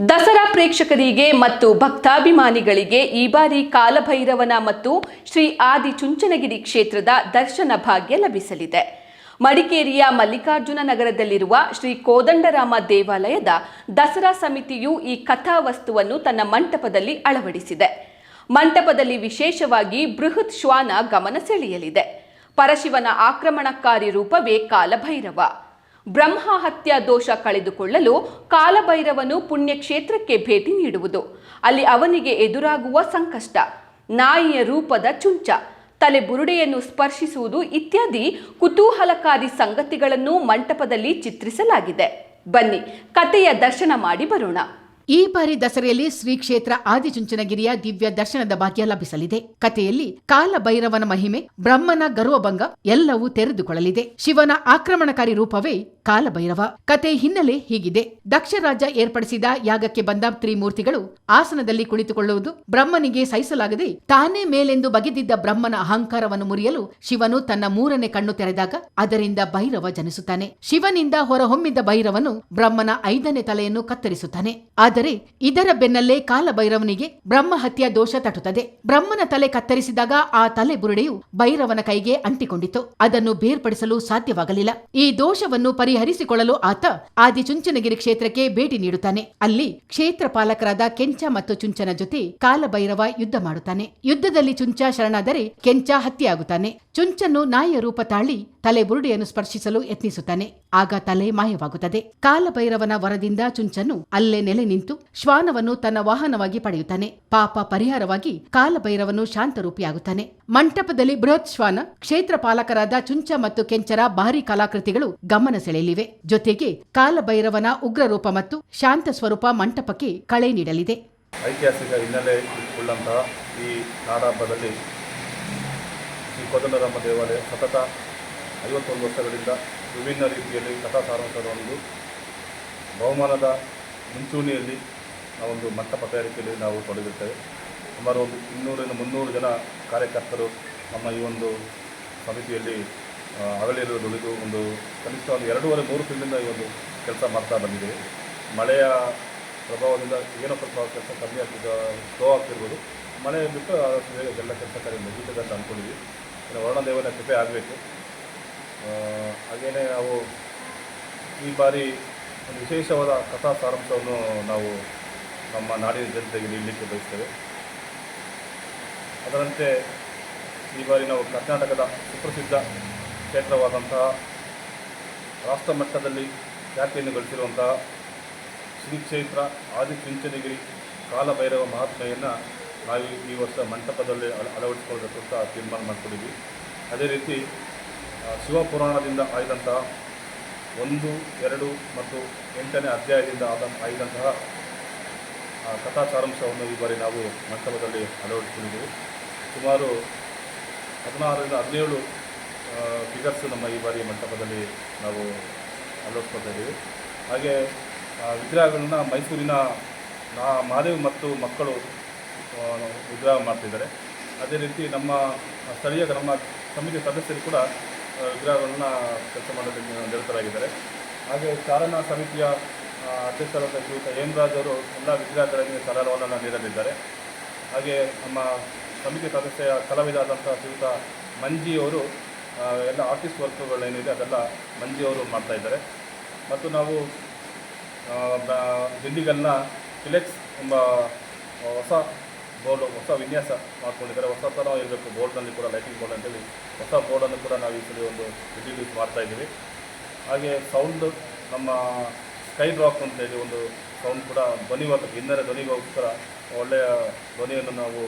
ದಸರಾ ಪ್ರೇಕ್ಷಕರಿಗೆ ಮತ್ತು ಭಕ್ತಾಭಿಮಾನಿಗಳಿಗೆ ಈ ಬಾರಿ ಕಾಲಭೈರವನ ಮತ್ತು ಶ್ರೀ ಆದಿ ಚುಂಚನಗಿರಿ ಕ್ಷೇತ್ರದ ದರ್ಶನ ಭಾಗ್ಯ ಲಭಿಸಲಿದೆ. ಮಡಿಕೇರಿಯ ಮಲ್ಲಿಕಾರ್ಜುನ ನಗರದಲ್ಲಿರುವ ಶ್ರೀ ಕೋದಂಡರಾಮ ದೇವಾಲಯದ ದಸರಾ ಸಮಿತಿಯು ಈ ಕಥಾವಸ್ತುವನ್ನು ತನ್ನ ಮಂಟಪದಲ್ಲಿ ಅಳವಡಿಸಿದೆ. ಮಂಟಪದಲ್ಲಿ ವಿಶೇಷವಾಗಿ ಬೃಹತ್ ಶ್ವಾನ ಗಮನ ಸೆಳೆಯಲಿದೆ. ಪರಶಿವನ ಆಕ್ರಮಣಕಾರಿ ರೂಪವೇ ಕಾಲಭೈರವ. ಬ್ರಹ್ಮ ಹತ್ಯಾ ದೋಷ ಕಳೆದುಕೊಳ್ಳಲು ಕಾಲಭೈರವನು ಪುಣ್ಯಕ್ಷೇತ್ರಕ್ಕೆ ಭೇಟಿ ನೀಡುವುದು. ಅಲ್ಲಿ ಅವನಿಗೆ ಎದುರಾಗುವ ಸಂಕಷ್ಟ. ನಾಯಿಯ ರೂಪದ ಚುಂಚ. ತಲೆ ಬುರುಡೆಯನ್ನು ಸ್ಪರ್ಶಿಸುವುದು ಇತ್ಯಾದಿ ಕುತೂಹಲಕಾರಿ ಸಂಗತಿಗಳನ್ನು ಮಂಟಪದಲ್ಲಿ ಚಿತ್ರಿಸಲಾಗಿದೆ. ಬನ್ನಿ, ಕಥೆಯ ದರ್ಶನ ಮಾಡಿ ಬರೋಣ. ಈ ಬಾರಿ ದಸರೆಯಲ್ಲಿ ಶ್ರೀ ಕ್ಷೇತ್ರ ಆದಿಚುಂಚನಗಿರಿಯ ದಿವ್ಯ ದರ್ಶನದ ಭಾಗ್ಯ ಲಭಿಸಲಿದೆ. ಕಥೆಯಲ್ಲಿ ಕಾಲಭೈರವನ ಮಹಿಮೆ, ಬ್ರಹ್ಮನ ಗರ್ವಭಂಗ ಎಲ್ಲವೂ ತೆರೆದುಕೊಳ್ಳಲಿದೆ. ಶಿವನ ಆಕ್ರಮಣಕಾರಿ ರೂಪವೇ ಕಾಲಭೈರವ. ಕತೆ ಹಿನ್ನೆಲೆ ಹೀಗಿದೆ. ದಕ್ಷರಾಜ ಏರ್ಪಡಿಸಿದ ಯಾಗಕ್ಕೆ ಬಂದ ತ್ರಿಮೂರ್ತಿಗಳು ಆಸನದಲ್ಲಿ ಕುಳಿತುಕೊಳ್ಳುವುದು ಬ್ರಹ್ಮನಿಗೆ ಸಹಿಸಲಾಗದೆ ತಾನೇ ಮೇಲೆಂದು ಬಗೆದಿದ್ದ ಬ್ರಹ್ಮನ ಅಹಂಕಾರವನ್ನು ಮುರಿಯಲು ಶಿವನು ತನ್ನ ಮೂರನೇ ಕಣ್ಣು ತೆರೆದಾಗ ಅದರಿಂದ ಭೈರವ ಜನಿಸುತ್ತಾನೆ. ಶಿವನಿಂದ ಹೊರಹೊಮ್ಮಿದ್ದ ಭೈರವನು ಬ್ರಹ್ಮನ ಐದನೇ ತಲೆಯನ್ನು ಕತ್ತರಿಸುತ್ತಾನೆ. ಆದರೆ ಇದರ ಬೆನ್ನಲ್ಲೇ ಕಾಲಭೈರವನಿಗೆ ಬ್ರಹ್ಮ ಹತ್ಯಾ ದೋಷ ತಟ್ಟುತ್ತದೆ ಬ್ರಹ್ಮನ ತಲೆ ಕತ್ತರಿಸಿದಾಗ ಆ ತಲೆ ಬುರುಡೆಯು ಭೈರವನ ಕೈಗೆ ಅಂಟಿಕೊಂಡಿತು. ಅದನ್ನು ಬೇರ್ಪಡಿಸಲು ಸಾಧ್ಯವಾಗಲಿಲ್ಲ. ಈ ದೋಷವನ್ನು ಪರಿಹರಿಸಿಕೊಳ್ಳಲು ಆತ ಆದಿಚುಂಚನಗಿರಿ ಕ್ಷೇತ್ರಕ್ಕೆ ಭೇಟಿ ನೀಡುತ್ತಾನೆ. ಅಲ್ಲಿ ಕ್ಷೇತ್ರ ಪಾಲಕರಾದ ಕೆಂಚ ಮತ್ತು ಚುಂಚನ ಜೊತೆ ಕಾಲಭೈರವ ಯುದ್ಧ ಮಾಡುತ್ತಾನೆ. ಯುದ್ಧದಲ್ಲಿ ಚುಂಚ ಶರಣಾದರೆ ಕೆಂಚ ಹತ್ಯೆಯಾಗುತ್ತಾನೆ. ಚುಂಚನ್ನು ನಾಯಿಯ ರೂಪ ತಾಳಿ ತಲೆ ಬುರುಡೆಯನ್ನು ಸ್ಪರ್ಶಿಸಲು ಯತ್ನಿಸುತ್ತಾನೆ. ಆಗ ತಲೆ ಮಾಯವಾಗುತ್ತದೆ. ಕಾಲಭೈರವನ ವರದಿಂದ ಚುಂಚನು ಅಲ್ಲೇ ನೆಲೆ ನಿಂತು ಶ್ವಾನವನ್ನು ತನ್ನ ವಾಹನವಾಗಿ ಪಡೆಯುತ್ತಾನೆ. ಪಾಪ ಪರಿಹಾರವಾಗಿ ಕಾಲಭೈರವನು ಶಾಂತರೂಪಿಯಾಗುತ್ತಾನೆ. ಮಂಟಪದಲ್ಲಿ ಬೃಹತ್ ಶ್ವಾನ ಕ್ಷೇತ್ರ ಪಾಲಕರಾದ ಚುಂಚ ಮತ್ತು ಕೆಂಚರ ಭಾರಿ ಕಲಾಕೃತಿಗಳು ಗಮನ ಸೆಳೆಯಲಿವೆ. ಜೊತೆಗೆ ಕಾಲಭೈರವನ ಉಗ್ರ ರೂಪ ಮತ್ತು ಶಾಂತ ಸ್ವರೂಪ ಮಂಟಪಕ್ಕೆ ಕಳೆ ನೀಡಲಿದೆ. ಐತಿಹಾಸಿಕ ಹಿನ್ನೆಲೆ ಉಳ್ಳಂತಹ ಈ ನಾಡಹಬ್ಬದಲ್ಲಿ ಈ ಕೋದಂಡರಾಮ ದೇವಾಲಯ ಸತತ ಐವತ್ತೊಂದು ವರ್ಷಗಳಿಂದ ವಿಭಿನ್ನ ರೀತಿಯಲ್ಲಿ ಕಥಾ ಒಂದು ಬಹುಮಾನದ ಮುಂಚೂಣಿಯಲ್ಲಿ ನಾವೊಂದು ಮಂಟಪ ತಯಾರಿಕೆಯಲ್ಲಿ ನಾವು ತೊಡಗಿರ್ತೇವೆ. ಸುಮಾರು ಒಂದು ಇನ್ನೂರಿಂದ ಮುನ್ನೂರು ಜನ ಕಾರ್ಯಕರ್ತರು ನಮ್ಮ ಈ ಒಂದು ಸಮಿತಿಯಲ್ಲಿ ಅಗಲಿಯಲ್ಲಿ ದುಡಿದು ಒಂದು ಕನಿಷ್ಠ ಒಂದು ಎರಡೂವರೆ ಮೂರು ತಿಂಗಳಿಂದ ಈ ಒಂದು ಕೆಲಸ ಮಾಡ್ತಾ ಬಂದಿದ್ದೇವೆ ಮಳೆಯ ಪ್ರಭಾವದಿಂದ ಏನೋ ಸ್ವಲ್ಪ ಕೆಲಸ ಕಮ್ಮಿ ಆಗ್ತಿದ್ದ, ಸ್ಲೋ ಆಗ್ತಿರ್ಬೋದು. ಮಳೆ ಬಿಟ್ಟು ಆದಷ್ಟು ಬೇಗ ಎಲ್ಲ ಕೆಲಸ ಕಾರ್ಯ ಮುಗಿತದೆ ಅಂತ ಅಂದ್ಕೊಂಡಿದ್ವಿ ಇನ್ನು ವರ್ಣದೇವನ ಕೃಪೆ ಆಗಬೇಕು. ಹಾಗೆಯೇ ನಾವು ಈ ಬಾರಿ ಒಂದು ವಿಶೇಷವಾದ ಕಥಾ ಸಾರಾಂಶವನ್ನು ನಾವು ನಮ್ಮ ನಾಡಿನ ಜನತೆಗೆ ನೀಡಲಿಕ್ಕೆ ಬಯಸ್ತೇವೆ. ಅದರಂತೆ ಈ ಬಾರಿ ನಾವು ಕರ್ನಾಟಕದ ಸುಪ್ರಸಿದ್ಧ ಕ್ಷೇತ್ರವಾದಂತಹ ರಾಷ್ಟ್ರ ಮಟ್ಟದಲ್ಲಿ ಖ್ಯಾತಿಯನ್ನು ಗಳಿಸಿರುವಂತಹ ಶ್ರೀ ಕ್ಷೇತ್ರ ಆದಿಚುಂಚನಗಿರಿ ಕಾಲಭೈರವ ಮಹಾತ್ಮೆಯನ್ನು ನಾವು ಈ ವರ್ಷ ಮಂಟಪದಲ್ಲಿ ಅಳ ಅಳವಡಿಸಿಕೊಳ್ಳಬೇಕು ಅಂತ ತೀರ್ಮಾನ ಮಾಡಿಕೊಂಡಿದ್ವಿ. ಅದೇ ರೀತಿ ಶಿವಪುರಾಣದಿಂದ ಆಯ್ದಂತಹ ಒಂದು ಎರಡು ಮತ್ತು ಎಂಟನೇ ಅಧ್ಯಾಯದಿಂದ ಆದ ಆಯ್ದಂತಹ ಆ, ಕಥಾ ಸಾರಾಂಶವನ್ನು ಈ ಬಾರಿ ನಾವು ಮಂಟಪದಲ್ಲಿ ಅಳವಡಿಸಿಕೊಂಡಿದ್ದೆವು. ಸುಮಾರು ಹದಿನಾರರಿಂದ ಹದಿನೇಳು ಫಿಗರ್ಸ್ ನಮ್ಮ ಈ ಬಾರಿ ಮಂಟಪದಲ್ಲಿ ನಾವು ಅಳವಡಿಸ್ಕೊಳ್ತಾ ಇದ್ದೀವಿ. ಹಾಗೆ ವಿಗ್ರಹಗಳನ್ನ ಮೈಸೂರಿನ ನಾ ಮಹಾದೇವ್ ಮತ್ತು ಮಕ್ಕಳು ವಿಗ್ರಹ ಮಾಡ್ತಿದ್ದಾರೆ. ಅದೇ ರೀತಿ ನಮ್ಮ ಸ್ಥಳೀಯ ನಮ್ಮ ಸಮಿತಿ ಸದಸ್ಯರು ಕೂಡ ಆ, ವಿಗ್ರಹಗಳನ್ನ ಕೆಲಸ ಮಾಡೋದಕ್ಕೆ ನಿರತರಾಗಿದ್ದಾರೆ. ಹಾಗೆ ಚಾಲನಾ ಸಮಿತಿಯ ಅಧ್ಯಕ್ಷರಾದ ಶ್ರೀಯುತ ಹೇಮರಾಜ್ ಅವರು ಎಲ್ಲ ವಿಗ್ರಹಗಳಿಗೆ ಸಲಹವನ್ನು ನೀಡಲಿದ್ದಾರೆ. ಹಾಗೆ ನಮ್ಮ ಸಮಿತಿ ಸದಸ್ಯ ಕಲಾವಿದಾದಂಥ ಶ್ರೀಯುತ ಮಂಜಿಯವರು ಎಲ್ಲ ಆರ್ಟಿಸ್ಟ್ ವರ್ಕ್ಗಳೇನಿದೆ ಅದೆಲ್ಲ ಮಂಜಿಯವರು ಮಾಡ್ತಾ ಇದ್ದಾರೆ. ಮತ್ತು ನಾವು ದಿಂಡಿಗಲ್ನ ಫಿಲೆಕ್ಸ್ ಎಂಬ ಹೊಸ ಬೋರ್ಡ್, ಹೊಸ ವಿನ್ಯಾಸ ಮಾಡ್ಕೊಂಡಿದ್ದಾರೆ. ಹೊಸ ಥರ ಇರಬೇಕು. ಬೋರ್ಡ್ನಲ್ಲಿ ಕೂಡ ಲೈಟಿಂಗ್ ಬೋರ್ಡ್ ಅಂತೇಳಿ. ಹೊಸ ಬೋರ್ಡನ್ನು ಕೂಡ ನಾವು ಈ ಸಲ ಒಂದು ಮಾಡ್ತಾ ಇದ್ದೀವಿ. ಹಾಗೆ ಸೌಂಡ್ ನಮ್ಮ ಸ್ಕೈ ಡ್ರಾಪ್ ಅಂತೇಳಿ ಒಂದು ಸೌಂಡ್ ಕೂಡ ಧ್ವನಿವರ್ಧಕ ಹಿನ್ನೆಲೆ ಧ್ವನಿಗೋಸ್ಕರ ಒಳ್ಳೆಯ ಧ್ವನಿಯನ್ನು ನಾವು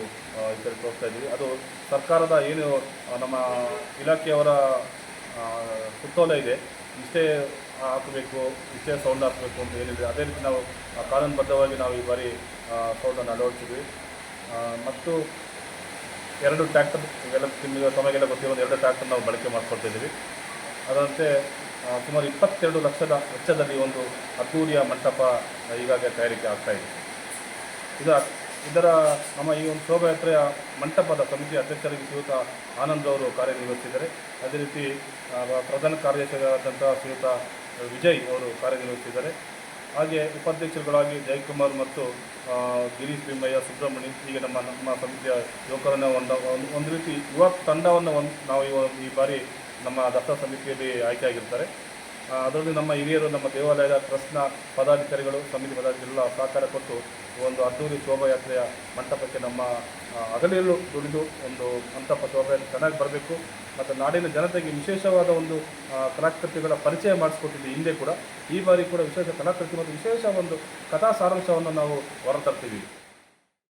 ಈ ಸರಿ ತೋರಿಸ್ತಾ ಇದ್ದೀವಿ. ಅದು ಸರ್ಕಾರದ ಏನು ನಮ್ಮ ಇಲಾಖೆಯವರ ಸುತ್ತೋಲೆ ಇದೆ. ಇಷ್ಟೇ ಹಾಕಬೇಕು, ಇಷ್ಟೇ ಸೌಂಡ್ ಹಾಕಬೇಕು ಅಂತ ಏನಿದೆ. ಅದೇ ರೀತಿ ನಾವು ಕಾನೂನುಬದ್ಧವಾಗಿ ನಾವು ಈ ಬಾರಿ ಸೌಂಡನ್ನು ಅಳವಡಿಸಿದ್ವಿ. ಮತ್ತು ಎರಡು ಟ್ಯಾಕ್ಟರ್ ಇವೆಲ್ಲ ನಿಮಗೆ ತಮಗೆಲ್ಲ ಗೊತ್ತಿರೋ ಎರಡು ಟ್ಯಾಕ್ಟರ್ ನಾವು ಬಳಕೆ ಮಾಡ್ಕೊಳ್ತಾ ಇದ್ದೀವಿ. ಅದರಂತೆ ಸುಮಾರು ಇಪ್ಪತ್ತೆರಡು ಲಕ್ಷದ ವೆಚ್ಚದಲ್ಲಿ ಒಂದು ಅದ್ದೂರಿಯ ಮಂಟಪ ಈಗಾಗಲೇ ತಯಾರಿಕೆ ಆಗ್ತಾ ಇದೆ. ಇದು ಇದರ ನಮ್ಮ ಈ ಒಂದು ಶೋಭಾಯಾತ್ರೆಯ ಮಂಟಪದ ಸಮಿತಿ ಅಧ್ಯಕ್ಷರಿಗೆ ಶ್ರೀಯುತ ಆನಂದ್ ಅವರು ಕಾರ್ಯನಿರ್ವಹಿಸಿದ್ದಾರೆ. ಅದೇ ರೀತಿ ಪ್ರಧಾನ ಕಾರ್ಯದರ್ಶಿಯಾದಂಥ ಶ್ರೀಯುತ ವಿಜಯ್ ಅವರು ಕಾರ್ಯನಿರ್ವಹಿಸಿದ್ದಾರೆ. ಹಾಗೆ ಉಪಾಧ್ಯಕ್ಷರುಗಳಾಗಿ ಜಯಕುಮಾರ್ ಮತ್ತು ಗಿರೀಶ್ ಭೀಮಯ್ಯ, ಸುಬ್ರಹ್ಮಣ್ಯ, ಹೀಗೆ ನಮ್ಮ ನಮ್ಮ ಸಮಿತಿಯ ಯುವಕರನ್ನ ಒಂದು, ಒಂದು- ರೀತಿ ಯುವ ತಂಡವನ್ನು ಒಂದು, ನಾವು ಈ ಬಾರಿ ನಮ್ಮ ದಸರಾ ಸಮಿತಿಯಲ್ಲಿ ಆಯ್ಕೆಯಾಗಿರ್ತಾರೆ ಅದರಲ್ಲಿ ನಮ್ಮ ಹಿರಿಯರು, ನಮ್ಮ ದೇವಾಲಯದ ಟ್ರಸ್ಟ್ನ ಪದಾಧಿಕಾರಿಗಳು, ಸಮಿತಿ ಪದಾಧಿಕಾರಿಗಳು ಸಹಕಾರ ಕೊಟ್ಟು ಒಂದು ಅದ್ದೂರಿ ಶೋಭಾಯಾತ್ರೆಯ ಮಂಟಪಕ್ಕೆ ನಮ್ಮ ಹಗಲಿರುಳು ದುಡಿದು ಒಂದು ಮಂಟಪ ಶೋಭಾಯಾತ್ರೆ ಚೆನ್ನಾಗಿ ಬರಬೇಕು. ಮತ್ತು ನಾಡಿನ ಜನತೆಗೆ ವಿಶೇಷವಾದ ಒಂದು ಕಲಾಕೃತಿಗಳ ಪರಿಚಯ ಮಾಡಿಸ್ಕೊಟ್ಟಿದ್ದು ಹಿಂದೆ ಕೂಡ. ಈ ಬಾರಿ ಕೂಡ ವಿಶೇಷ ಕಲಾಕೃತಿ ಮತ್ತು ವಿಶೇಷ ಒಂದು ಕಥಾ ಸಾರಾಂಶವನ್ನು ನಾವು ಹೊರತರ್ತೀವಿ